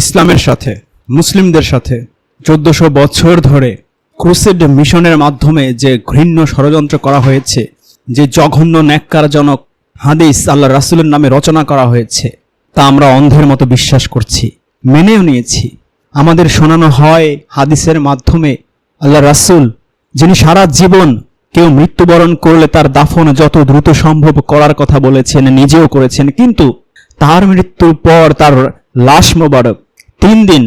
ইসলামের সাথে, মুসলিমদের সাথে চোদ্দশো বছর ধরে ক্রুসেড মিশনের মাধ্যমে যে ঘৃণ্য ষড়যন্ত্র করা হয়েছে, যে জঘন্য ন্যাক্কারজনক হাদিস আল্লাহ রাসুলের নামে রচনা করা হয়েছে, তা আমরা অন্ধের মতো বিশ্বাস করছি, মেনেও নিয়েছি। আমাদের শোনানো হয় হাদিসের মাধ্যমে আল্লাহ রাসূল, যিনি সারা জীবন কেউ মৃত্যুবরণ করলে তার দাফন যত দ্রুত সম্ভব করার কথা বলেছেন, নিজেও করেছেন, কিন্তু তার মৃত্যুর পর তার লাশ মোবারক তিন দিন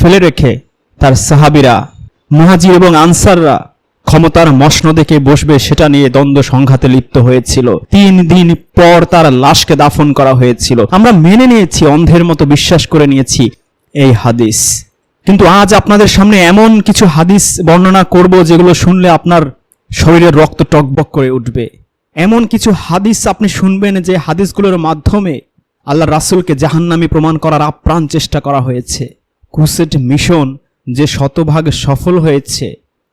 ফেলে রেখে তার সাহাবিরা, মুহাজির এবং আনসাররা ক্ষমতার মসনদে বসবে সেটা নিয়ে দ্বন্দ্ব সংঘাতে লিপ্ত হয়েছিল। তিন দিন পর তার লাশকে দাফন করা হয়েছিল। আমরা মেনে নিয়েছি, অন্ধের মতো বিশ্বাস করে নিয়েছি এই হাদিস। কিন্তু আজ আপনাদের সামনে এমন কিছু হাদিস বর্ণনা করব যেগুলো শুনলে আপনার শরীরের রক্ত টকবক করে উঠবে। এমন কিছু হাদিস আপনি শুনবেন যে হাদিসগুলোর মাধ্যমে আল্লাহ রাসূলকে জাহান্নামী প্রমাণ করার আপ্রাণ চেষ্টা করা হয়েছে। ক্রুসেড মিশন যে শতভাগ সফল হয়েছে,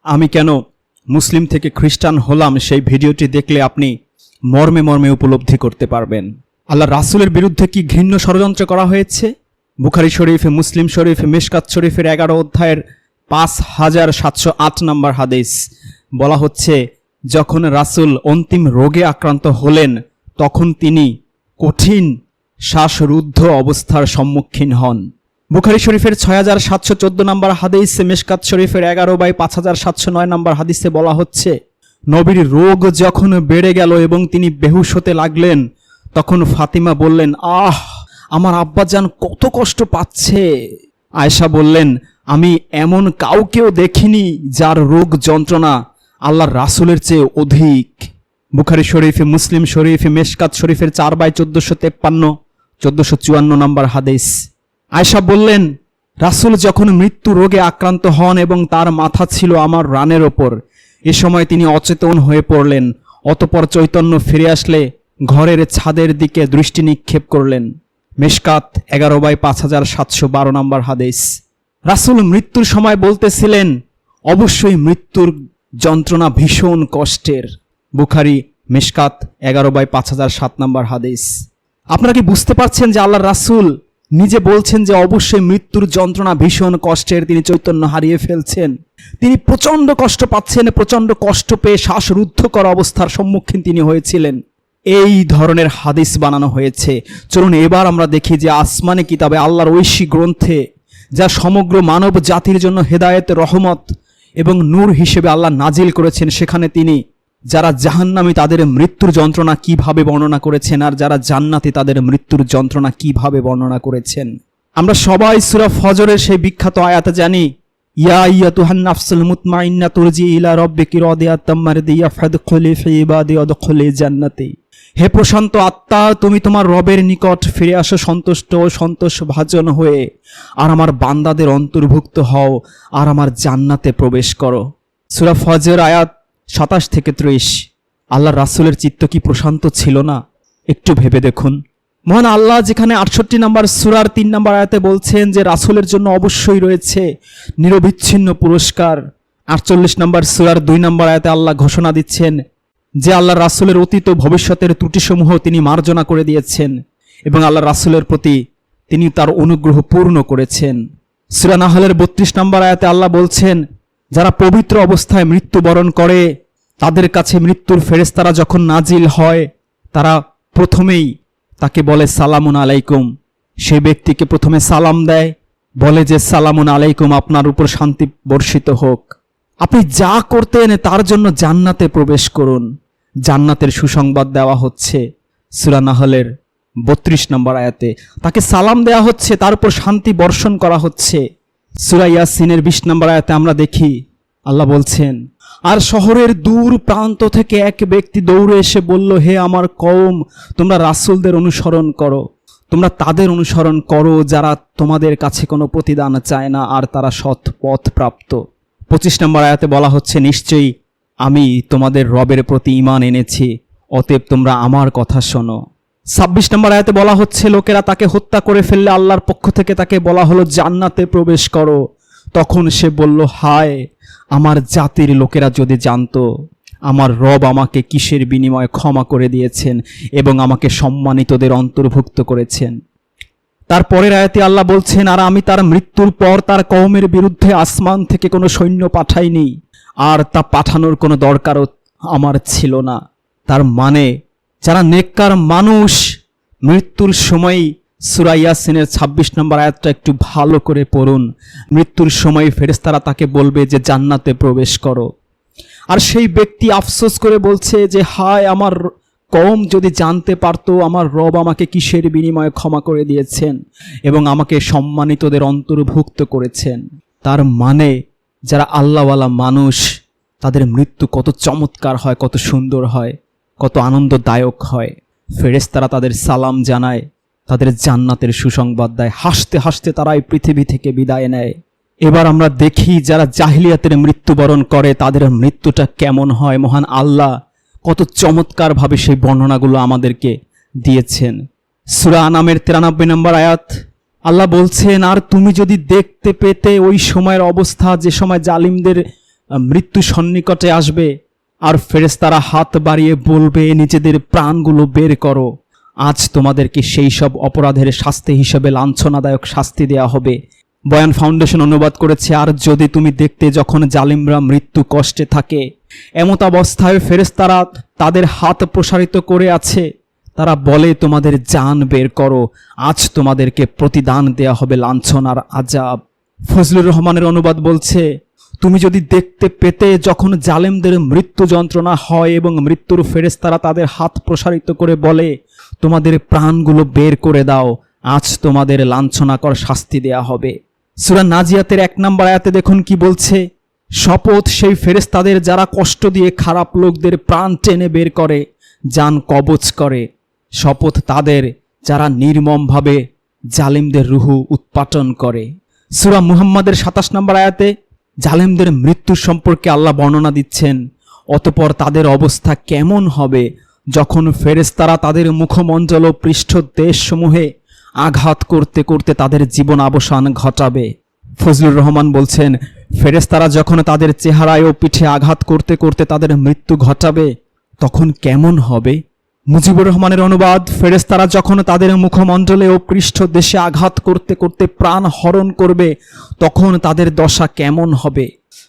আমি কেন মুসলিম থেকে খ্রিস্টান হলাম সেই ভিডিওটি দেখলে আপনি মর্মে মর্মে উপলব্ধি করতে পারবেন। আল্লাহ রাসূলের বিরুদ্ধে কি ঘৃণ্য ষড়যন্ত্র করা হয়েছে? বুখারি শরীফ, মুসলিম শরীফ, মিশকাত শরীফের এগারো অধ্যায়ের পাঁচ হাজার সাতশো আট নম্বর হাদিস বলা হচ্ছে, যখন রাসূল অন্তিম রোগে আক্রান্ত হলেন, তখন তিনি কঠিন শ্বাসরুদ্ধ অবস্থার সম্মুখীন হন। বুখারি শরীফের ছয় হাজার সাতশো চোদ্দ নম্বর হাদিস মেশকাত শরীফের এগারো বাই পাঁচ হাজার সাতশো নয় নম্বর হাদিসে বলা হচ্ছে, নবীর রোগ যখন বেড়ে গেল এবং তিনি বেহুশ হতে লাগলেন, তখন ফাতিমা বললেন, আহ, আমার আব্বাজান কত কষ্ট পাচ্ছে। আয়েশা বললেন, আমি এমন কাউকেও দেখিনি যার রোগ যন্ত্রণা আল্লাহর রাসূলের চেয়ে অধিক। বুখারি শরীফে, মুসলিম শরীফে, মেশকাত শরীফের চার বাই চোদ্দশো তেপ্পান্ন চোদ্দশো চুয়ান্ন নম্বর হাদিস। আয়সা বললেন, রাসূল যখন মৃত্যু রোগে আক্রান্ত হন এবং তার মাথা ছিল আমার রানের ওপর, এ সময় তিনি অচেতন হয়ে পড়লেন। অতপর চৈতন্য ফিরে আসলে ঘরের ছাদের দিকে দৃষ্টি নিক্ষেপ করলেন। মেশকাত এগারো বাই পাঁচ হাজার সাতশো বারো নম্বর হাদিস। রাসূল মৃত্যুর সময় বলতেছিলেন, অবশ্যই মৃত্যুর যন্ত্রণা ভীষণ কষ্টের। বুখারি, মেশকাত এগারো বাই পাঁচ হাজার সাত নম্বর হাদিস। আপনারা কি বুঝতে পারছেন যে আল্লাহ রাসুল নিজে বলছেন যে অবশ্যই মৃত্যুর যন্ত্রণা ভীষণ কষ্টের তিনি চৈতন্য হারিয়ে ফেলছেন? তিনি প্রচণ্ড কষ্ট পাচ্ছেন, প্রচণ্ড কষ্ট পেয়ে শ্বাসরুদ্ধ করা অবস্থার সম্মুখীন তিনি হয়েছিলেন। এই ধরনের হাদিস বানানো হয়েছে। চলুন এবার আমরা দেখি যে আসমানে কিতাবে আল্লাহর ঐশী গ্রন্থে, যা সমগ্র মানব জাতির জন্য হেদায়েত, রহমত এবং নূর হিসেবে আল্লাহ নাজিল করেছেন, সেখানে তিনি যারা জাহান্নামী তাদের মৃত্যুর যন্ত্রণা কীভাবে বর্ণনা করেছেন আর যারা জান্নাতে তাদের মৃত্যুর যন্ত্রণা কীভাবে বর্ণনা করেছেন? আমরা সবাই সুরা ফজরের সেই বিখ্যাত আয়াতে জানি, ইয়া আইয়াতুহান নাফসুল মুতমাইন্না তুরজি ইলা রাব্বিকি রাদিয়াতাম মারদিয়া ফাদখুলি ফি ইবাদি ওয়াদখুলি জান্নাতি। হে প্রশান্ত আত্মা, তুমি তোমার রবের নিকট ফিরে আসো সন্তুষ্ট ও সন্তোষ ভাজন হয়ে, আর আমার বান্দাদের অন্তর্ভুক্ত হও, আর আমার জান্নাতে প্রবেশ করো। সুরা ফজর আয়াত সাতাশ থেকে ত্রিশ। আল্লাহ রাসূলের চিত্ত কি প্রশান্ত ছিল না? একটু ভেবে দেখুন। মহান আল্লাহ যেখানে আটষট্টি নাম্বার সুরার তিন নাম্বার আয়াতে বলছেন যে, রাসূলের জন্য অবশ্যই রয়েছে নিরবিচ্ছিন্ন পুরস্কার। আটচল্লিশ নাম্বার সুরার দুই নাম্বার আয়াতে আল্লাহ ঘোষণা দিচ্ছেন যে আল্লাহ রাসূলের অতীত ভবিষ্যতের ত্রুটিসমূহ তিনি মার্জনা করে দিয়েছেন এবং আল্লাহ রাসূলের প্রতি তিনি তার অনুগ্রহ পূর্ণ করেছেন। সূরা নাহলের বত্রিশ নম্বর আয়াতে আল্লাহ বলছেন যারা পবিত্র অবস্থায় মৃত্যুবরণ করে, তাদের কাছে মৃত্যুর ফেরেস্তারা যখন নাজিল হয়, তারা প্রথমেই তাকে বলে, সালামুন আলাইকুম। সে ব্যক্তিকে প্রথমে সালাম দেয়, বলে যে, সালামুন আলাইকুম, আপনার উপর শান্তি বর্ষিত হোক। আপনি যা করতে এনে তার জন্য জান্নাতে প্রবেশ করুন। জান্নাতের সুসংবাদ দেওয়া হচ্ছে সূরা নাহলের বত্রিশ নম্বর আয়াতে। তাকে সালাম দেওয়া হচ্ছে, তার উপর শান্তি বর্ষণ করা হচ্ছে। সূরা ইয়াসিনের বিশ নম্বর আয়াতে আমরা দেখি, আল্লাহ বলছেন, আর শহরের দূর প্রান্ত থেকে এক ব্যক্তি দৌড়ে এসে বলল, হে আমার কম তোমরা রাসূলদের অনুসরণ করো। তোমরা তাদের অনুসরণ করো যারা তোমাদের কাছে কোনো প্রতিদান চায় না আর তারা সৎ পথ প্রাপ্ত। পঁচিশ নম্বর আয়াতে বলা হচ্ছে, নিশ্চয়ই আমি তোমাদের রবের প্রতি ঈমান এনেছি, অতএব তোমরা আমার কথা শোনো। ছাব্বিশ নম্বর আয়াতে বলা হচ্ছে, লোকেরা তাকে হত্যা করে ফেললে আল্লাহর পক্ষ থেকে তাকে বলা হলো, জান্নাতে প্রবেশ করো। তখন সে বলল, হায়, আমার জাতির লোকেরা যদি জানতো, আমার রব আমাকে কিসের বিনিময়ে ক্ষমা করে দিয়েছেন এবং আমাকে সম্মানিতদের অন্তর্ভুক্ত করেছেন? তার পরের আয়াতে আল্লাহ বলছেন, আর আমি তার মৃত্যুর পর তার কওমের বিরুদ্ধে আসমান থেকে কোনো সৈন্য পাঠাইনি, আর তা পাঠানোর কোনো দরকারও আমার ছিল না। তার মানে যারা নেককার মানুষ, মৃত্যুর সময়ই সুরাইয়াসিনের ২৬ নম্বর আয়াতটা একটু ভালো করে পড়ুন। মৃত্যুর সময় ফেরেস্তারা তাকে বলবে যে, জান্নাতে প্রবেশ করো। আর সেই ব্যক্তি আফসোস করে বলছে যে, হায়, আমার কম যদি জানতে পারতো, আমার রব আমাকে কিসের বিনিময়ে ক্ষমা করে দিয়েছেন এবং আমাকে সম্মানিতদের অন্তর্ভুক্ত করেছেন? তার মানে যারা আল্লাহওয়ালা মানুষ, তাদের মৃত্যু কত চমৎকার হয়, কত সুন্দর হয়। কত আনন্দদায়ক হয়। ফেরেশতারা তাদের সালাম জানায়, তাদের জান্নাতের সুসংবাদ দেয়। হাসতে হাসতে তারা এই পৃথিবী থেকে বিদায় নেয়। এবার আমরা দেখি যারা জাহিলিয়াতের মৃত্যুবরণ করে, তাদের মৃত্যুটা কেমন হয়। মহান আল্লাহ কত চমৎকারভাবে সেই বর্ণনাগুলো আমাদেরকে দিয়েছেন। সুরা নামের তিরানব্বই নম্বর আয়াত, আল্লাহ বলছেন, আর তুমি যদি দেখতে পেতে ওই সময়ের অবস্থা, যে সময় জালিমদের মৃত্যু সন্নিকটে আসবে আর ফেরেশতারা হাত বাড়িয়ে বলবে, নিজেদের প্রাণগুলো বের করো। আজ তোমাদেরকে সেই সব অপরাধের শাস্তি হিসেবে লাঞ্ছনাদায়ক শাস্তি দেয়া হবে। বয়ান ফাউন্ডেশন অনুবাদ করেছে, আর যদি তুমি দেখতে যখন জালিমরা মৃত্যু কষ্টে থাকে, এমত অবস্থায় ফেরেশতারা তাদের হাত প্রসারিত করে আছে। তারা বলে, তোমাদের জান বের করো, আজ তোমাদেরকে প্রতিদান দেয়া হবে লাঞ্ছনার আজাব ফজলুর রহমানের অনুবাদ বলছে তুমি যদি দেখতে পেতে যখন জালেমদের মৃত্যু যন্ত্রণা হয় এবং মৃত্যুর ফেরেশতারা তাদের হাত প্রসারিত করে বলে, তোমাদের প্রাণগুলো বের করে দাও, আজ তোমাদের লাঞ্ছনাকর শাস্তি দেয়া হবে। সুরা নাজিয়াতের এক নম্বর আয়াতে দেখুন কি বলছে, শপথ সেই ফেরেশতাদের যারা কষ্ট দিয়ে খারাপ লোকদের প্রাণ টেনে বের করে, যান কবচ করে। শপথ তাদের যারা নির্মমভাবে জালিমদের রুহু উৎপাটন করে। সুরা মুহাম্মাদের সাতাশ নম্বর আয়াতে জালেমদের মৃত্যু সম্পর্কে আল্লাহ বর্ণনা দিচ্ছেন, অতপর তাদের অবস্থা কেমন হবে? যখন ফেরেশতারা তাদের মুখমণ্ডল ও পৃষ্ঠ দেশসমূহে আঘাত করতে করতে তাদের জীবন অবসান ঘটাবে। ফজলুর রহমান বলছেন, ফেরেশতারা যখন তাদের চেহারায় ও পিঠে আঘাত করতে করতে তাদের মৃত্যু ঘটাবে, তখন কেমন হবে? মুজিবুর রহমানের অনুবাদ, ফেরেশতারা যখন তাদের মুখমণ্ডলে ও পৃষ্ঠ দেশে আঘাত করতে করতে প্রাণ হরণ করবে, তখন তাদের দশা কেমন হবে?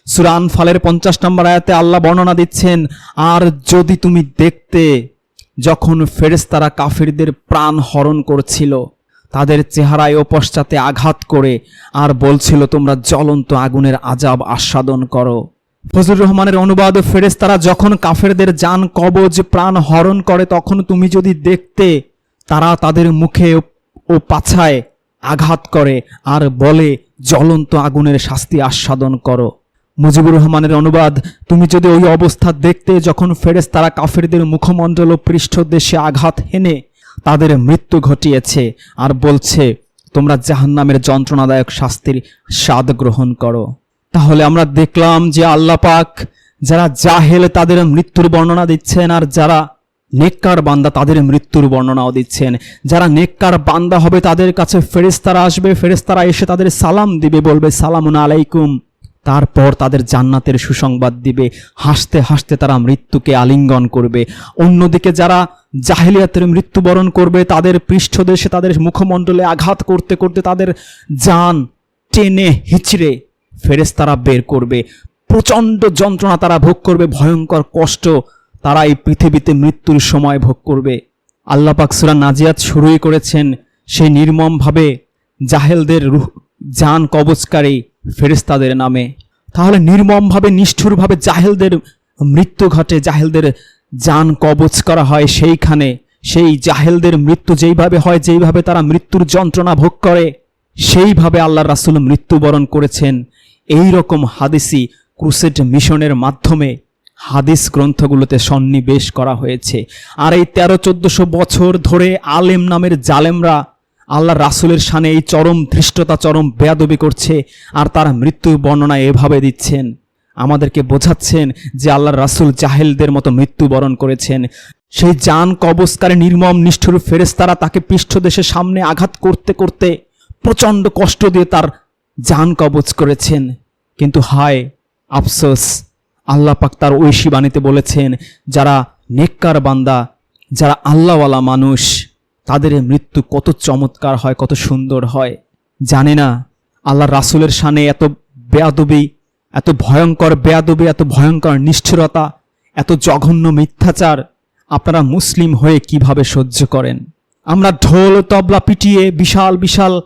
সুরান ফালের পঞ্চাশ নম্বর আয়াতে আল্লাহ বর্ণনা দিচ্ছেন, আর যদি তুমি দেখতে যখন ফেরেশতারা কাফিরদের প্রাণ হরণ করছিল, তাদের চেহারায় ও পশ্চাতে আঘাত করে, আর বলছিল তোমরা জ্বলন্ত আগুনের আজাব আস্বাদন করো। ফজলুর রহমানের অনুবাদ ফেরেস তারা যখন কাফেরদের যান, কবজ, প্রাণ হরণ করে, তখন তুমি যদি দেখতে, তারা তাদের মুখে ও- পাছায় আঘাত করে আর বলে, জ্বলন্ত আগুনের শাস্তি আস্বাদন করো। মুজিবুর রহমানের অনুবাদ, তুমি যদি ওই অবস্থা দেখতে, যখন ফেরেস তারা কাফেরদের মুখমণ্ডল ও পৃষ্ঠদেশে আঘাত হেনে, তাদের মৃত্যু ঘটিয়েছে আর বলছে, তোমরা জাহান্নামের যন্ত্রণাদায়ক শাস্তির স্বাদ গ্রহণ করো। তাহলে আমরা দেখলাম যে আল্লাহ পাক যারা জাহেল, তাদের মৃত্যুর বর্ণনা দিচ্ছেন, আর যারা নেককার বান্দা, তাদের মৃত্যুর বর্ণনাও দিচ্ছেন। যারা নেককার বান্দা হবে, তাদের কাছে ফেরেশতারা আসবে, ফেরেশতারা এসে তাদের সালাম দিবে, বলবে, সালামুন আলাইকুম। তারপর তাদের জান্নাতের সুসংবাদ দিবে। হাসতে হাসতে তারা মৃত্যুকে আলিঙ্গন করবে। অন্যদিকে যারা জাহেলিয়াতের মৃত্যুবরণ করবে, তাদের পৃষ্ঠদেশে তাদের মুখমণ্ডলে আঘাত করতে করতে তাদের জান টেনে হিচড়ে ফেরেশতারা বের করবে। প্রচণ্ড যন্ত্রণা তারা ভোগ করবে, ভয়ঙ্কর কষ্ট তারা এই পৃথিবীতে মৃত্যুর সময় ভোগ করবে। আল্লাহ পাক সূরা নাজিয়াত শুরুই করেছেন সেই নির্মমভাবে জাহেলদের রুহ, জান কবচকারী ফেরেশতাদের নামে। তাহলে নির্মমভাবে, নিষ্ঠুরভাবে জাহেলদের মৃত্যু ঘটে, জাহেলদের জান কবচ করা হয় সেইখানে। সেই জাহেলদের মৃত্যু যেইভাবে হয়, যেইভাবে তারা মৃত্যুর যন্ত্রণা ভোগ করে, সেইভাবে আল্লাহ রাসূল মৃত্যুবরণ করেছেন। এই রকম হাদিসি ক্রুসেড মিশনের মাধ্যমে হাদিস গ্রন্থগুলোতে সন্নিবেশ করা হয়েছে। আর এই তেরো চোদ্দশো বছর ধরে আলেম নামের জালেমরা আল্লাহ রাসূলের সানে এই চরম ধৃষ্টতা, চরম বেয়াদবি করছে আর তার মৃত্যুর বর্ণনা এভাবে দিচ্ছেন। আমাদেরকে বোঝাচ্ছেন যে আল্লাহ রাসূল জাহেলদের মতো মৃত্যুবরণ করেছেন। সেই যান কবস্কারে নির্মম, নিষ্ঠুর ফেরেস্তারা তাকে পৃষ্ঠদেশের সামনে আঘাত করতে করতে প্রচণ্ড কষ্ট দিয়ে তার জান কবজ করেছেন। কিন্তু হায়, আফসোস, আল্লাহ পাক তার ঐশী বাণীতে বলেছেন, যারা নেককার বান্দা, যারা আল্লাহওয়ালা মানুষ, তাদের মৃত্যু কত চমৎকার হয়, কত সুন্দর হয়। জানে না, আল্লাহ রাসুলের সানে এত বেয়াদবি, এত ভয়ঙ্কর বেয়াদবি, এত ভয়ঙ্কর নিষ্ঠুরতা, এত জঘন্য মিথ্যাচার আপনারা মুসলিম হয়ে কীভাবে সহ্য করেন? আমরা ঢোল, তবলা পিটিয়ে বিশাল বিশাল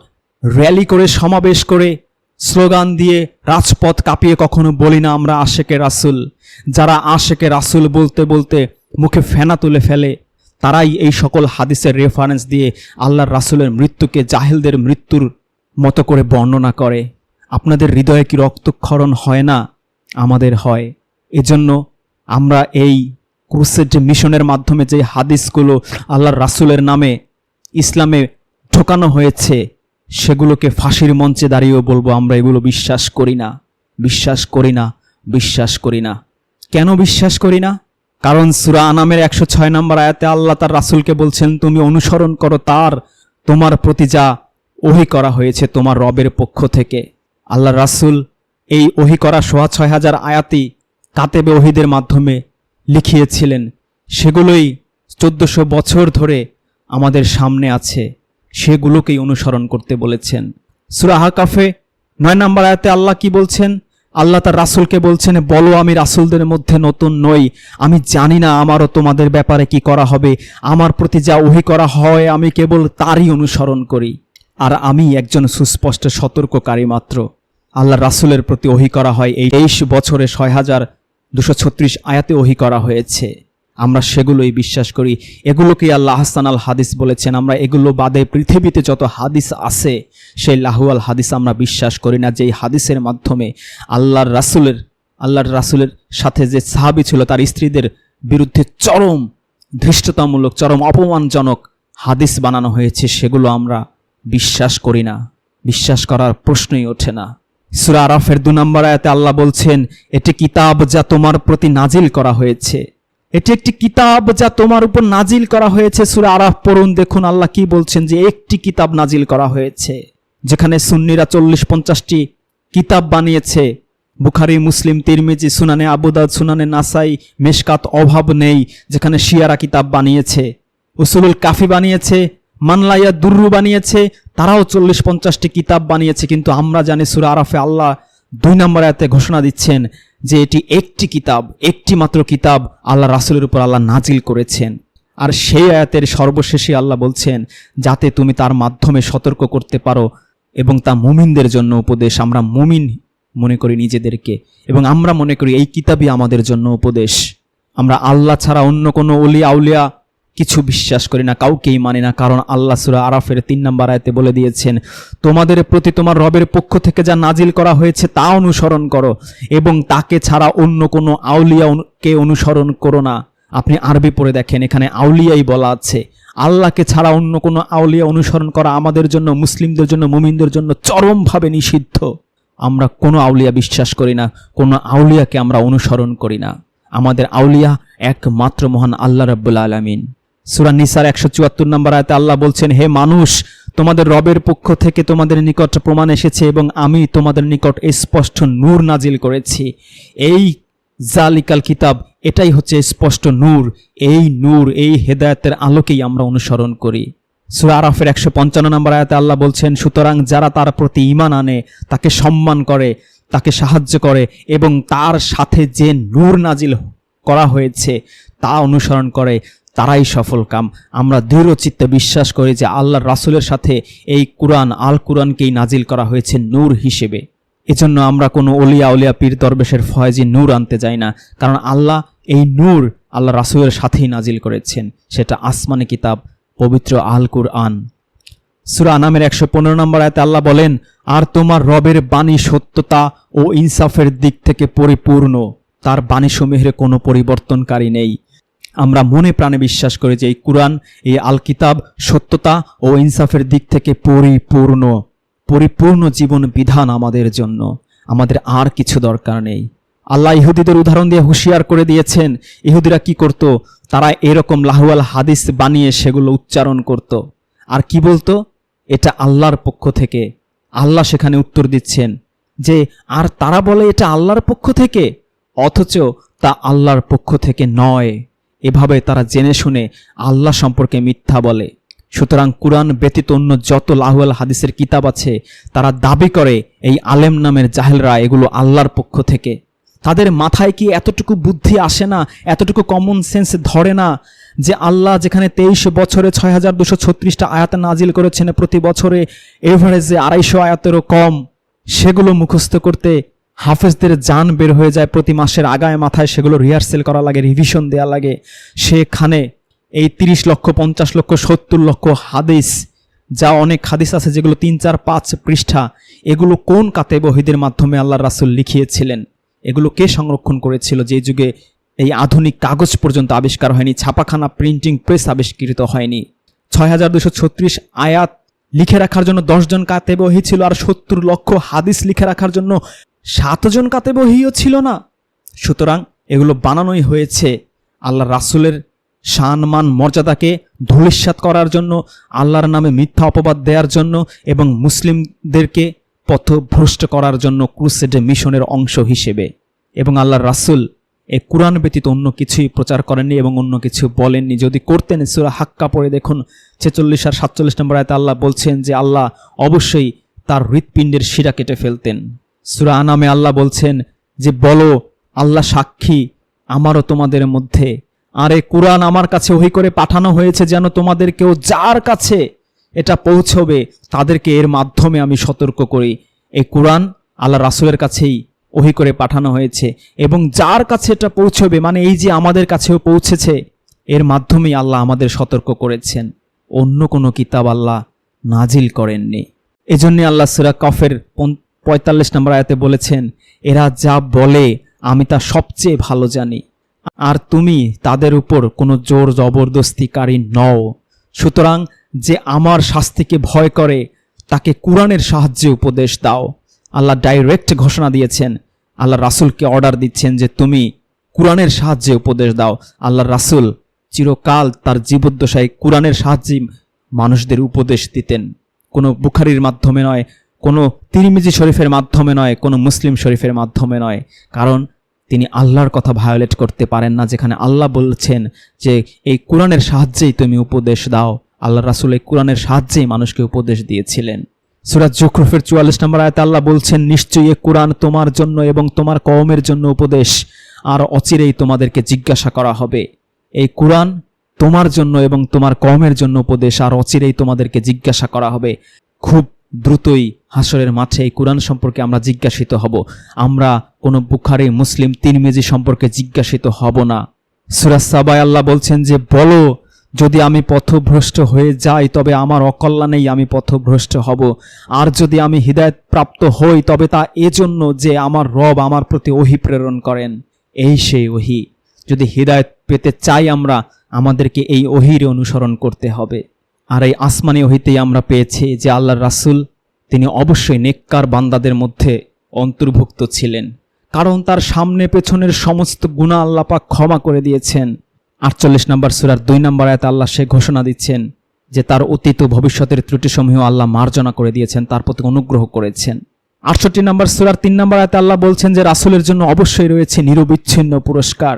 র্যালি করে, সমাবেশ করে স্লোগান দিয়ে রাজপথ কাঁপিয়ে কখনো বলি না আমরা আশেকে রাসুল। যারা আশেকে রাসুল বলতে বলতে মুখে ফেনা তুলে ফেলে, তারাই এই সকল হাদিসের রেফারেন্স দিয়ে আল্লাহর রাসুলের মৃত্যুকে জাহেলদের মৃত্যুর মতো করে বর্ণনা করে। আপনাদের হৃদয়ে কি রক্তক্ষরণ হয় না? আমাদের হয়। এজন্য আমরা এই ক্রুসের যে মিশনের মাধ্যমে যে হাদিসগুলো আল্লাহর রাসুলের নামে ইসলামে ঢোকানো হয়েছে সেগুলোকে ফাঁসির মঞ্চে দাঁড়িয়েও বলব, আমরা এগুলো বিশ্বাস করি না। বিশ্বাস করি না, বিশ্বাস করি না। কেন বিশ্বাস করি না? কারণ সুরা আনামের একশো ছয় নম্বর আয়াতে আল্লাহ তার রাসুলকে বলছেন, তুমি অনুসরণ করো তার, তোমার প্রতি যা ওহি করা হয়েছে তোমার রবের পক্ষ থেকে। আল্লাহ রাসুল এই ওহি করা সোয়া ছয় হাজার আয়াতি কাতেবে ওহিদের মাধ্যমে লিখিয়েছিলেন। সেগুলোই চোদ্দশো বছর ধরে আমাদের সামনে আছে। সেগুলোকেই অনুসরণ করতে বলেছেন। সুরা হাকাফে নয় নম্বর আয়াতে আল্লাহ কি বলছেন? আল্লাহ তার রাসুলকে বলছেন, বলো আমি রাসুলদের মধ্যে নতুন নই। আমি জানি না আমারও তোমাদের ব্যাপারে কি করা হবে। আমার প্রতি যা ওহি করা হয়, আমি কেবল তারই অনুসরণ করি। আর আমি একজন সুস্পষ্ট সতর্ককারী মাত্র। আল্লাহ রাসুলের প্রতি ওহি করা হয় এই তেইশ বছরে ছয় হাজার দুশো ছত্রিশ আয়াতে ওহি করা হয়েছে। আমরা সেগুলোই বিশ্বাস করি। এগুলোকেই আল্লাহ হাসান আল হাদিস বলেছেন, আমরা এগুলো বাদে পৃথিবীতে যত হাদিস আছে, সেই লাহুয়াল হাদিস আমরা বিশ্বাস করি না। যেই হাদিসের মাধ্যমে আল্লাহর রাসুলের আল্লাহর রাসুলের সাথে যে সাহাবি ছিল, তার স্ত্রীদের বিরুদ্ধে চরম ধৃষ্টতামূলক, চরম অপমানজনক হাদিস বানানো হয়েছে, সেগুলো আমরা বিশ্বাস করি না। বিশ্বাস করার প্রশ্নই ওঠে না। সুরা আরাফের দু নম্বর আয়াতে আল্লাহ বলছেন, এটি কিতাব যা তোমার প্রতি নাজিল করা হয়েছে। এটি একটি কিতাব যা তোমার উপর নাজিল করা হয়েছে। সুরা আরাফ পড়ুন, দেখুন আল্লাহ কি বলছেন যে একটি কিতাব নাজিল করা হয়েছে, যেখানে সুন্নিরা চল্লিশ পঞ্চাশটি কিতাব বানিয়েছে। বুখারি, মুসলিম, তিরমিজি, সুনানে আবুদাদ সুনানে নাসাই, মেশকাত অভাব নেই, যেখানে শিয়ারা কিতাব বানিয়েছে। উসুলুল কাফি বানিয়েছে, মানলাইয়া দুর্রু বানিয়েছে, তারাও চল্লিশ পঞ্চাশটি কিতাব বানিয়েছে, কিন্তু আমরা জানি সুরা আরাফে আল্লাহ দুই নম্বর এতে ঘোষণা দিচ্ছেন যে এটি একটি কিতাব, একটি মাত্র কিতাব আল্লাহ রাসুলের উপর আল্লাহ নাজিল করেছেন। আর সেই আয়াতের সর্বশেষে আল্লাহ বলছেন, যাতে তুমি তার মাধ্যমে সতর্ক করতে পারো এবং তা মুমিনদের জন্য উপদেশ। আমরা মুমিন মনে করি নিজেদেরকে এবং আমরা মনে করি এই কিতাবই আমাদের জন্য উপদেশ। আমরা আল্লাহ ছাড়া অন্য কোনো অলি আউলিয়া কিছু বিশ্বাস করি না, কাউকেই মানি না। কারণ আল্লাহ সুরা আরাফের তিন নম্বর আয়তে বলে দিয়েছেন, তোমাদের প্রতি তোমার রবের পক্ষ থেকে যা নাজিল করা হয়েছে তা অনুসরণ করো এবং তাকে ছাড়া অন্য কোনো আউলিয়াকে অনুসরণ করো না। আপনি আরবি পড়ে দেখেন, এখানে আউলিয়াই বলা আছে। আল্লাহকে ছাড়া অন্য কোনো আউলিয়া অনুসরণ করা আমাদের জন্য, মুসলিমদের জন্য, মুমিনদের জন্য চরমভাবে নিষিদ্ধ। আমরা কোনো আউলিয়া বিশ্বাস করি না, কোনো আউলিয়াকে আমরা অনুসরণ করি না। আমাদের আউলিয়া একমাত্র মহান আল্লাহ রাব্বুল আলামিন। সূরা নিসার একশো চুয়াত্তর নম্বর আয়তে আল্লাহ বলছেন, হে মানুষ, তোমাদের রবের পক্ষ থেকে তোমাদের নিকট প্রমাণ এসেছে এবং আমি তোমাদের নিকট স্পষ্ট নূর নাজিল করেছি। এই জালিকাল কিতাব, এটাই হচ্ছে স্পষ্ট নূর। এই নূর, এই হেদায়েতের আলোকেই আমরা অনুসরণ করি। সুরা আরাফের একশো পঞ্চান্ন নম্বর আয়াতে আল্লাহ বলছেন, সুতরাং যারা তার প্রতি ইমান আনে, তাকে সম্মান করে, তাকে সাহায্য করে এবং তার সাথে যে নূর নাজিল করা হয়েছে, তা অনুসরণ করে। তারাই সফল কাম। আমরা দৃঢ় চিত্তে বিশ্বাস করি যে আল্লাহর রাসুলের সাথে এই কুরআন আল কুরআনকেই নাজিল করা হয়েছে নূর হিসেবে। এজন্য আমরা কোনো অলিয়া উলিয়া পীর দরবেশের ফয়েজি নূর আনতে যাই না, কারণ আল্লাহ এই নূর আল্লাহ রাসুলের সাথেই নাজিল করেছেন, সেটা আসমানি কিতাব, পবিত্র আল কুরআন সুরা নামের একশো পনেরো নম্বর আয়তে আল্লাহ বলেন, আর তোমার রবের বাণী সত্যতা ও ইনসাফের দিক থেকে পরিপূর্ণ। তার বাণীসমূহের কোনো পরিবর্তনকারী নেই। আমরা মনে প্রাণে বিশ্বাস করি যে এই কুরআন, এই আল কিতাব সত্যতা ও ইনসাফের দিক থেকে পরিপূর্ণ পরিপূর্ণ জীবন বিধান আমাদের জন্য। আমাদের আর কিছু দরকার নেই। আল্লাহ ইহুদিদের উদাহরণ দিয়ে হুঁশিয়ার করে দিয়েছেন, ইহুদিরা কি করত? তারা এরকম লাহুয়াল হাদিস বানিয়ে সেগুলো উচ্চারণ করত। আর কি বলতো? এটা আল্লাহর পক্ষ থেকে। আল্লাহ সেখানে উত্তর দিচ্ছেন যে, আর তারা বলে এটা আল্লাহর পক্ষ থেকে? অথচ তা আল্লাহর পক্ষ থেকে নয়। এভাবে তারা জেনে শুনে আল্লাহ সম্পর্কে মিথ্যা বলে। সুতরাং কোরআন ব্যতীত অন্য যত লাহুয়াল হাদিসের কিতাব আছে, তারা দাবি করে, এই আলেম নামের জাহেলরা এগুলো আল্লাহর পক্ষ থেকে। তাদের মাথায় কি এতটুকু বুদ্ধি আসে না, এতটুকু কমন সেন্স ধরে না, যে আল্লাহ যেখানে তেইশ বছরে ছয় হাজার দুশো ছত্রিশটা আয়াত নাজিল করেছেন প্রতি বছরে এভারেজে আড়াইশো আয়াতেরও কম, সেগুলো মুখস্থ করতে হাফেজদের যান বের হয়ে যায় প্রতি মাসের আগায় মাথায়, সেগুলো রিহার্সেল করা লাগে রিভিশন দেওয়া লাগে। সেখানে এই তিরিশ লক্ষ, পঞ্চাশ লক্ষ, সত্তর লক্ষ হাদিস, যা অনেক হাদিস আছে যেগুলো তিন, চার, পাঁচ পৃষ্ঠা, এগুলো কোন কাতে বহিদের মাধ্যমে আল্লাহ রাসুল লিখিয়েছিলেন? এগুলো কে সংরক্ষণ করেছিল? যে যুগে এই আধুনিক কাগজ পর্যন্ত আবিষ্কার হয়নি, ছাপাখানা প্রিন্টিং প্রেস আবিষ্কৃত হয়নি। ছয় হাজার দুশো ছত্রিশ আয়াত লিখে রাখার জন্য দশজন কাতে বহি ছিল, আর সত্তর লক্ষ হাদিস লিখে রাখার জন্য সাতজন কাতে বহিও ছিল না। সুতরাং এগুলো বানানোই হয়েছে আল্লাহ রাসুলের সম্মান মর্যাদাকে ধূলিসাৎ করার জন্য, আল্লাহর নামে মিথ্যা অপবাদ দেওয়ার জন্য এবং মুসলিমদেরকে পথভ্রষ্ট করার জন্য ক্রুসেডে মিশনের অংশ হিসেবে। এবং আল্লাহর রাসুল এ কোরআন ব্যতীত অন্য কিছুই প্রচার করেননি এবং অন্য কিছু বলেননি। যদি করতেন সুরা হাক্কা পড়ে দেখুন, ছেচল্লিশ আর সাতচল্লিশ নম্বর আয়তে আল্লাহ বলছেন যে আল্লাহ অবশ্যই তার হৃৎপিণ্ডের শিরা কেটে ফেলতেন। সুরা আনামে আল্লাহ বলছেন যে, বলো, আল্লাহ সাক্ষী আমারও তোমাদের মধ্যে। আর এই কোরআন আমার কাছে ওই করে পাঠানো হয়েছে যেন তোমাদের কেউ যার কাছে এটা পৌঁছবে, তাদেরকে এর মাধ্যমে আমি সতর্ক করি। এই কোরআন আল্লাহ রাসুলের কাছেই ওহি করে পাঠানো হয়েছে। এবং যার কাছে এটা পৌঁছবে মানে এই যে আমাদের কাছেও পৌঁছেছে, এর মাধ্যমেই আল্লাহ আমাদের সতর্ক করেছেন। অন্য কোনো কিতাব আল্লাহ নাজিল করেননি। এজন্যে আল্লাহ সুরা কফের পন- পঁয়তাল্লিশ নম্বর আয়াতে বলেছেন, এরা যা বলে, আমি তা সবচেয়ে ভালো জানি। আর তুমি তাদের উপর কোনো জোর জবরদস্তিকারী নও। সুতরাং যে আমার শাস্তিকে ভয় করে, তাকে কোরআনের সাহায্যে উপদেশ দাও। আল্লাহ ডাইরেক্ট ঘোষণা দিয়েছেন, আল্লাহ রাসূলকে অর্ডার দিচ্ছেন যে তুমি কোরআনের সাহায্যে উপদেশ দাও। আল্লাহ রাসূল চিরকাল তার জীবদ্দশায় কোরআনের সাহায্যে মানুষদের উপদেশ দিতেন। কোনো বুখারির মাধ্যমে নয় কোনো তিরমিজি শরীফের মাধ্যমে নয়, কোনো মুসলিম শরীফের মাধ্যমে নয়। কারণ তিনি আল্লাহর কথা ভায়োলেট করতে পারেন না, যেখানে আল্লাহ বলছেন যে, এই কোরআনের সাহায্যেই তুমি উপদেশ দাও। আল্লাহ রাসুল এই কোরআনের সাহায্যেই মানুষকে উপদেশ দিয়েছিলেন। সুরাজ জুখরফের চুয়াল্লিশ নম্বর আয়তে আল্লাহ বলছেন, নিশ্চয়ই এ কোরআন তোমার জন্য এবং তোমার কওমের জন্য উপদেশ। আর অচিরেই তোমাদেরকে জিজ্ঞাসা করা হবে। এই কোরআন তোমার জন্য এবং তোমার কওমের জন্য উপদেশ, আর অচিরেই তোমাদেরকে জিজ্ঞাসা করা হবে। খুব দ্রুতই হাসরের মাঠে এই কোরআন সম্পর্কে আমরা জিজ্ঞাসিত হব। আমরা কোনো বুখারি, মুসলিম, তিরমিজি সম্পর্কে জিজ্ঞাসিত হব না। সুরাজ সাবাই আল্লাহ বলছেন যে, বলো, যদি আমি পথভ্রষ্ট হয়ে যাই, তবে আমার অকল্যাণেই আমি পথভ্রষ্ট হব। আর যদি আমি হৃদায়ত প্রাপ্ত হই, তবে তা এজন্য যে আমার রব আমার প্রতি ওহি প্রেরণ করেন। এই সেই ওহি। যদি হৃদায়ত পেতে চাই আমরা, আমাদেরকে এই ওহির অনুসরণ করতে হবে। আর এই আসমানি ওহিতেই আমরা পেয়েছি যে আল্লাহর রাসুল তিনি অবশ্যই নেককার বান্দাদের মধ্যে অন্তর্ভুক্ত ছিলেন। কারণ তার সামনে পেছনের সমস্ত গুণা আল্লাপাক ক্ষমা করে দিয়েছেন। আটচল্লিশ নম্বর সুরার দুই নম্বর আয়াতে আল্লাহ সে ঘোষণা দিচ্ছেন যে তার অতীত ও ভবিষ্যতের ত্রুটিসমূহ আল্লাহ মার্জনা করে দিয়েছেন, তার প্রতি অনুগ্রহ করেছেন। আটষট্টি নম্বর সুরার তিন নম্বর আয়াতে আল্লাহ বলছেন যে রাসুলের জন্য অবশ্যই রয়েছে নিরবিচ্ছিন্ন পুরস্কার।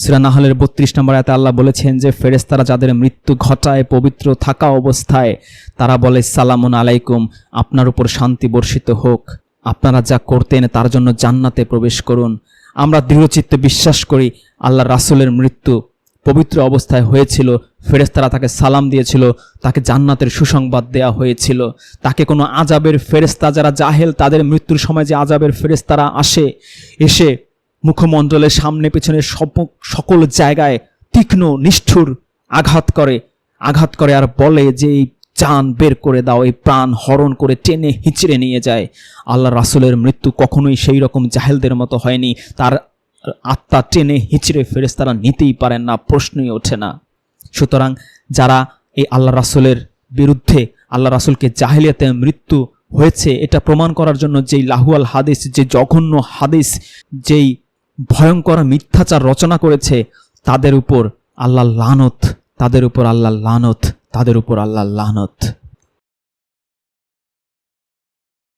সুরা নাহলের বত্রিশ নম্বর আয়াতে আল্লাহ বলেছেন যে, ফেরেশতারা যাদের মৃত্যু ঘটায়, পবিত্র থাকা অবস্থায়, তারা বলে, সালামুন আলাইকুম, আপনার উপর শান্তি বর্ষিত হোক। আপনারা যা করতেন, তার জন্য জান্নাতে প্রবেশ করুন। আমরা দৃঢ়চিত্তে বিশ্বাস করি, আল্লাহ রাসূলের মৃত্যু পবিত্র অবস্থায় হয়েছিল, ফেরেশতারা তাকে সালাম দিয়েছিল, তাকে জান্নাতের সুসংবাদ দেয়া হয়েছিল। তাকে কোনো আজাবের ফেরেশতা যারা জাহেল, তাদের মৃত্যুর সময় যে আজাবের ফেরেশতারা আসে, এসে মুখমণ্ডলের সামনে পেছনে সব- সকল জায়গায় তীক্ষ্ণ, নিষ্ঠুর আঘাত করে। আঘাত করে আর বলে যে এই চান বের করে দাও, এই প্রাণ হরণ করে টেনে হিচড়ে নিয়ে যায়। আল্লাহ রাসূলের মৃত্যু কখনোই সেই রকম জাহেলদের মতো হয়নি। তার আত্মা টেনে হিচড়ে ফেরেশতারা নিতেই পারেন না, প্রশ্নই ওঠে না। সুতরাং যারা এই আল্লাহ রাসূলের বিরুদ্ধে, আল্লাহ রাসূলকে জাহেলিয়াতে মৃত্যু হয়েছে, এটা প্রমাণ করার জন্য যেই লাহুয়াল হাদিস, যে জঘন্য হাদিস, যেই ভয়ঙ্কর মিথ্যাচার রচনা করেছে তাদের উপর আল্লাহ লানত, তাদের উপর আল্লাহ লানত, তাদের উপর আল্লাহ লানত।